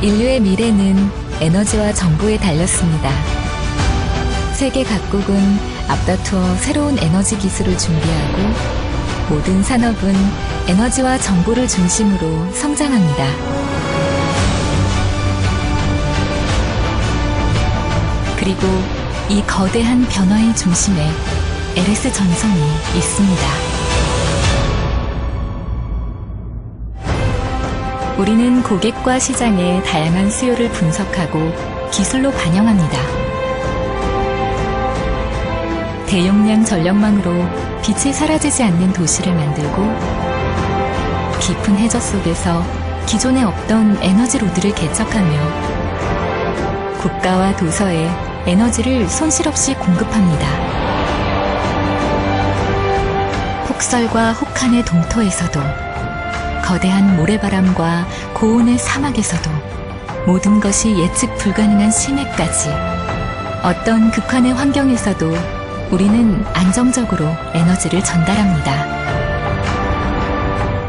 인류의 미래는 에너지와 정보에 달렸습니다. 세계 각국은 앞다투어 새로운 에너지 기술을 준비하고 모든 산업은 에너지와 정보를 중심으로 성장합니다. 그리고 이 거대한 변화의 중심에 LS 전선이 있습니다. 우리는 고객과 시장의 다양한 수요를 분석하고 기술로 반영합니다. 대용량 전력망으로 빛이 사라지지 않는 도시를 만들고 깊은 해저 속에서 기존에 없던 에너지 로드를 개척하며 국가와 도서에 에너지를 손실 없이 공급합니다. 폭설과 혹한의 동토에서도 거대한 모래바람과 고온의 사막에서도 모든 것이 예측 불가능한 심해까지 어떤 극한의 환경에서도 우리는 안정적으로 에너지를 전달합니다.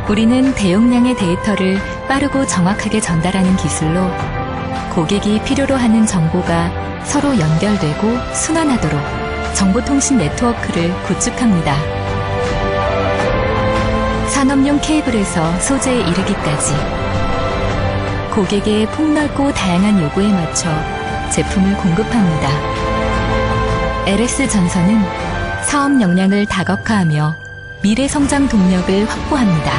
우리는 대용량의 데이터를 빠르고 정확하게 전달하는 기술로 고객이 필요로 하는 정보가 서로 연결되고 순환하도록 정보통신 네트워크를 구축합니다. 산업용 케이블에서 소재에 이르기까지 고객의 폭넓고 다양한 요구에 맞춰 제품을 공급합니다. LS 전선은 사업 역량을 다각화하며 미래 성장 동력을 확보합니다.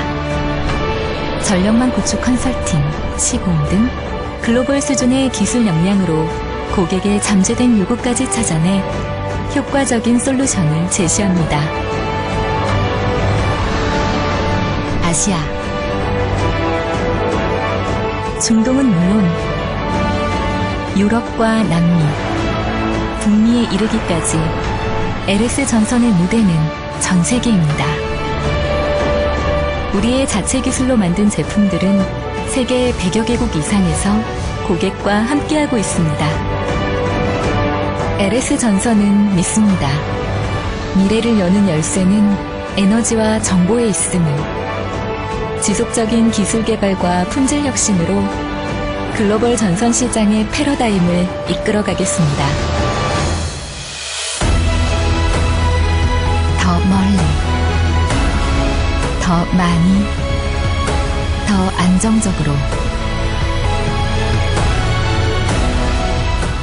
전력망 구축 컨설팅, 시공 등 글로벌 수준의 기술 역량으로 고객의 잠재된 요구까지 찾아내 효과적인 솔루션을 제시합니다. 아시아 중동은 물론 유럽과 남미, 북미에 이르기까지 LS 전선의 무대는 전 세계입니다. 우리의 자체 기술로 만든 제품들은 세계 100여 개국 이상에서 고객과 함께하고 있습니다. LS 전선은 믿습니다. 미래를 여는 열쇠는 에너지와 정보에 있음을 지속적인 기술 개발과 품질 혁신으로 글로벌 전선 시장의 패러다임을 이끌어 가겠습니다. 더 멀리, 더 많이, 더 안정적으로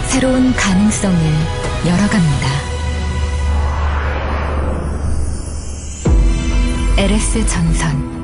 새로운 가능성을 열어갑니다. LS 전선